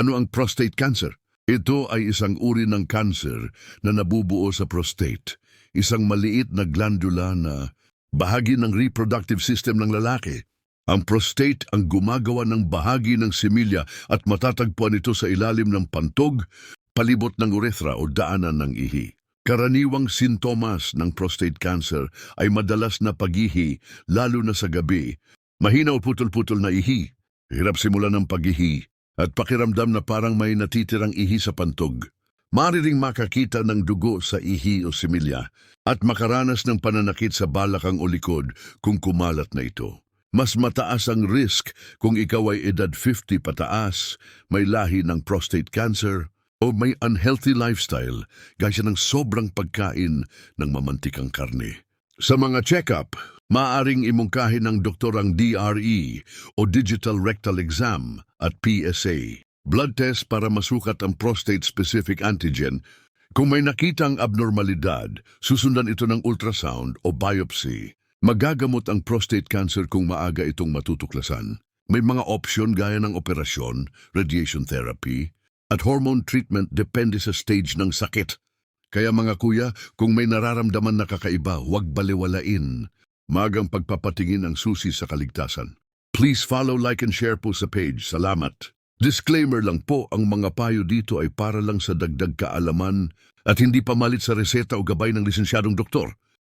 Ano ang prostate cancer? Ito ay isang uri ng cancer na nabubuo sa prostate, isang maliit na glandula na bahagi ng reproductive system ng lalaki. Ang prostate ang gumagawa ng bahagi ng similya at matatagpuan ito sa ilalim ng pantog, palibot ng urethra o daanan ng ihi. Karaniwang sintomas ng prostate cancer ay madalas na pagihi, lalo na sa gabi. Mahina o putol-putol na ihi, hirap simulan ng pagihi, at pakiramdam na parang may natitirang ihi sa pantog. Maaari ring makakita ng dugo sa ihi o similya at makaranas ng pananakit sa balakang o likod kung kumalat na ito. Mas mataas ang risk kung ikaw ay edad 50 pataas, may lahi ng prostate cancer, o may unhealthy lifestyle gaya ng sobrang pagkain ng mamantikang karne. Sa mga check-up, maaaring imungkahin ng doktor ang DRE o Digital Rectal Exam at PSA. Blood test para masukat ang prostate-specific antigen. Kung may nakitang abnormalidad, susundan ito ng ultrasound o biopsy. Magagamot ang prostate cancer kung maaga itong matutuklasan. May mga opsyon gaya ng operasyon, radiation therapy, at hormone treatment depende sa stage ng sakit. Kaya mga kuya, kung may nararamdaman na kakaiba, huwag baliwalain. Magang pagpapatingin ang susi sa kaligtasan. Please follow, like, and share po sa page. Salamat. Disclaimer lang po, ang mga payo dito ay para lang sa dagdag kaalaman at hindi pamalit sa reseta o gabay ng lisensyadong doktor.